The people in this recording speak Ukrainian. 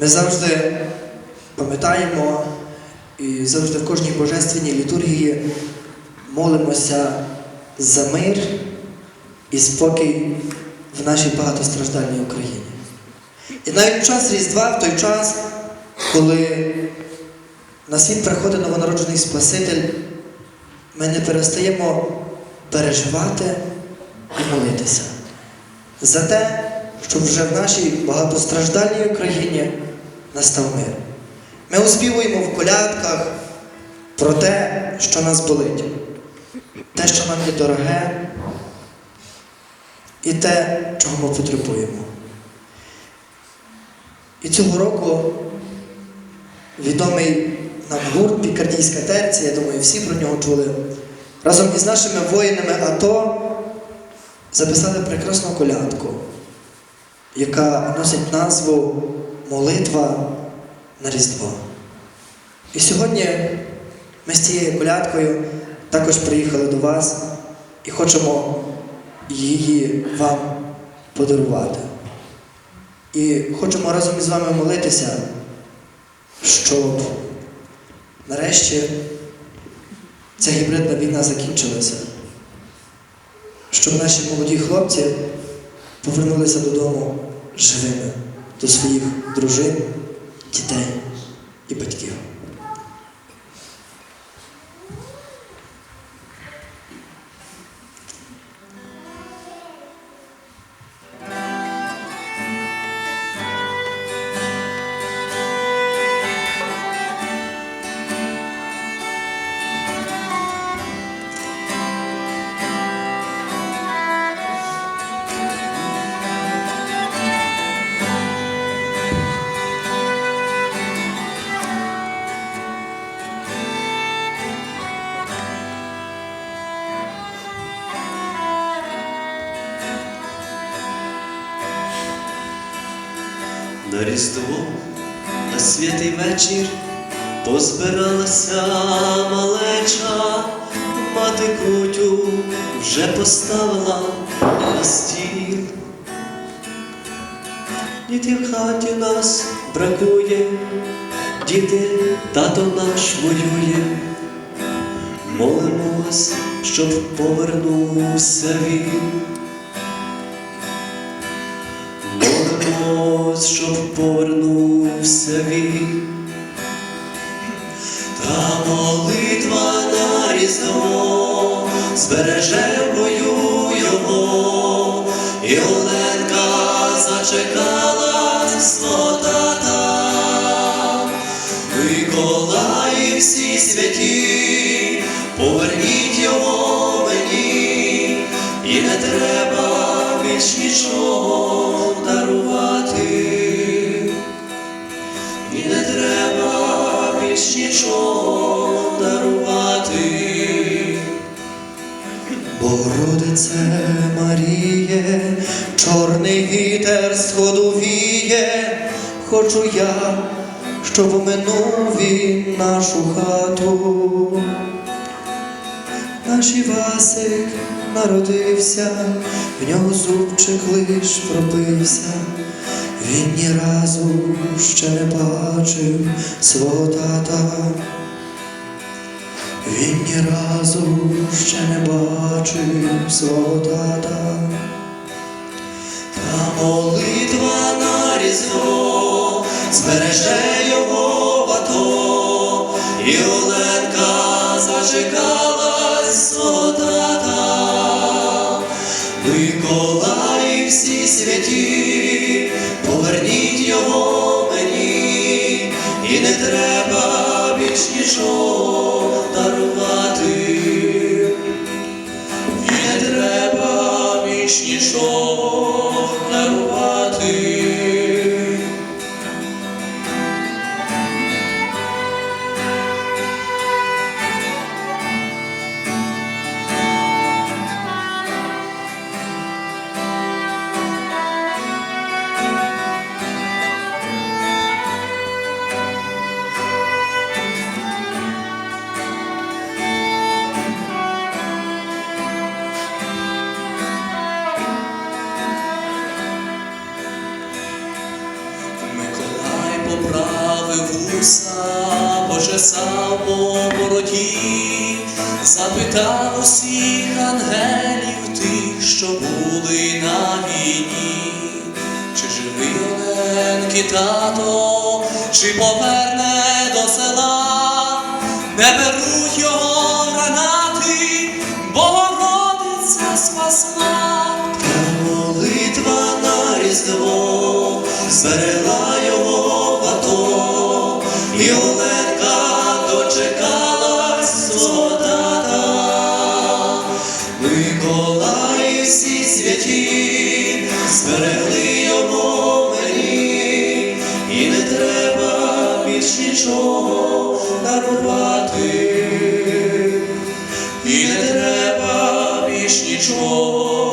Ми завжди пам'ятаємо і завжди в кожній божественній літургії молимося за мир і спокій в нашій багатостраждальній Україні. І навіть в час Різдва, в той час, коли на світ приходить новонароджений Спаситель, ми не перестаємо переживати і молитися за те, щоб вже в нашій багатостраждальній Україні настав мир. Ми успівуємо в колядках про те, що нас болить, те, що нам є дороге, і те, чого ми потребуємо. І цього року відомий нам гурт Пікардійська терція, я думаю, всі про нього чули, разом із нашими воїнами АТО записали прекрасну колядку, яка носить назву Молитва на Різдво. І сьогодні ми з цією колядкою також приїхали до вас і хочемо її вам подарувати. І хочемо разом із вами молитися, щоб нарешті ця гібридна війна закінчилася, щоб наші молоді хлопці повернулися додому живими до своїх дружин, дітей і батьків. На Різдво, на святий вечір позбиралася малеча, мати крутю вже поставила на стіл. Діти в хаті нас бракує, діти, тато наш воює. Молимось, щоб повернувся він. Молимось, щоб повернувся він. Та молитва на різдво збереже бою його, і Оленка зачекала чорний вітер сходу віє, хочу я, щоб оминув він нашу хату. Наш Івасик народився, в нього зубчик лиш пробився. Він ні разу ще не бачив свого тата. Він ні разу ще не бачив свого тата. Молитва на різдво. Збереже його в АТО, і Оленка зачекалась свого тата. Всі святі, поверніть його мені, і не треба більш нічого вуса, почесав по бороді, запитав усіх ангелів тих, що були на війні, чи живий Оленки тато, чи поверне до села, не беруть його гранати, Богородиця спасла. Та молитва на різдво зберегла всі святі, зберегли йому мені, і не треба більш нічого дарувати, і не треба більш нічого.